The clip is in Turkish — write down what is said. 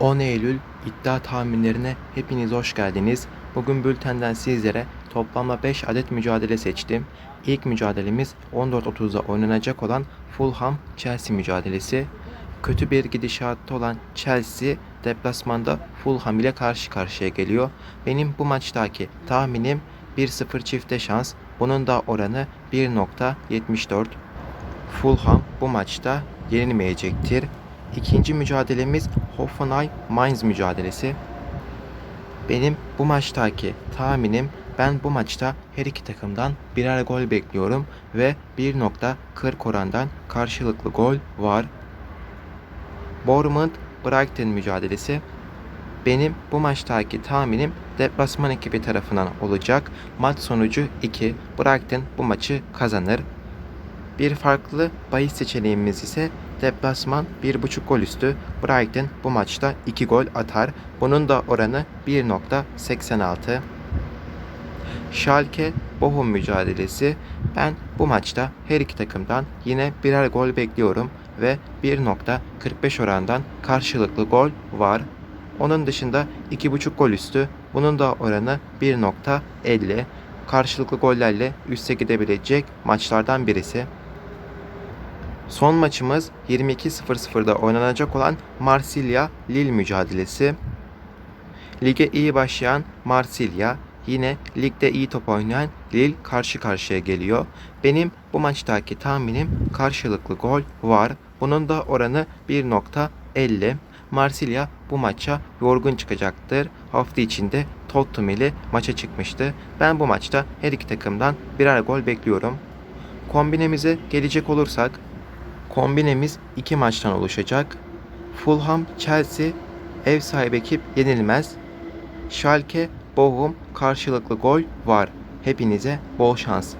10 Eylül iddia tahminlerine hepiniz hoş geldiniz. Bugün bültenden sizlere toplamda 5 adet mücadele seçtim. İlk mücadelemiz 14.30'da oynanacak olan Fulham-Chelsea mücadelesi. Kötü bir gidişatta olan Chelsea deplasmanda Fulham ile karşı karşıya geliyor. Benim bu maçtaki tahminim 1-0 çifte şans. Bunun da oranı 1.74. Fulham bu maçta yenilmeyecektir. İkinci mücadelemiz Hoffenheim Mainz mücadelesi. Benim bu maçtaki tahminim ben bu maçta her iki takımdan birer gol bekliyorum ve 1.40 orandan karşılıklı gol var. Bournemouth Brighton mücadelesi. Benim bu maçtaki tahminim deplasman ekibi tarafından olacak. Maç sonucu 2. Brighton bu maçı kazanır. Bir farklı bahis seçeneğimiz ise deplasman 1.5 gol üstü. Brighton bu maçta 2 gol atar. Bunun da oranı 1.86. Schalke Bochum mücadelesi. Ben bu maçta her iki takımdan yine birer gol bekliyorum ve 1.45 orandan karşılıklı gol var. Onun dışında 2.5 gol üstü. Bunun da oranı 1.50. Karşılıklı gollerle üste gidebilecek maçlardan birisi. Son maçımız 22.00'da oynanacak olan Marsilya-Lille mücadelesi. Lige iyi başlayan Marsilya yine ligde iyi top oynayan Lille karşı karşıya geliyor. Benim bu maçtaki tahminim karşılıklı gol var. Bunun da oranı 1.50. Marsilya bu maça yorgun çıkacaktır. Hafta içinde Tottenham ile maça çıkmıştı. Ben bu maçta her iki takımdan birer gol bekliyorum. Kombinemize gelecek olursak Kombinemiz iki maçtan oluşacak. Fulham, Chelsea ev sahibi ekip yenilmez. Schalke, Bochum karşılıklı gol var. Hepinize bol şans.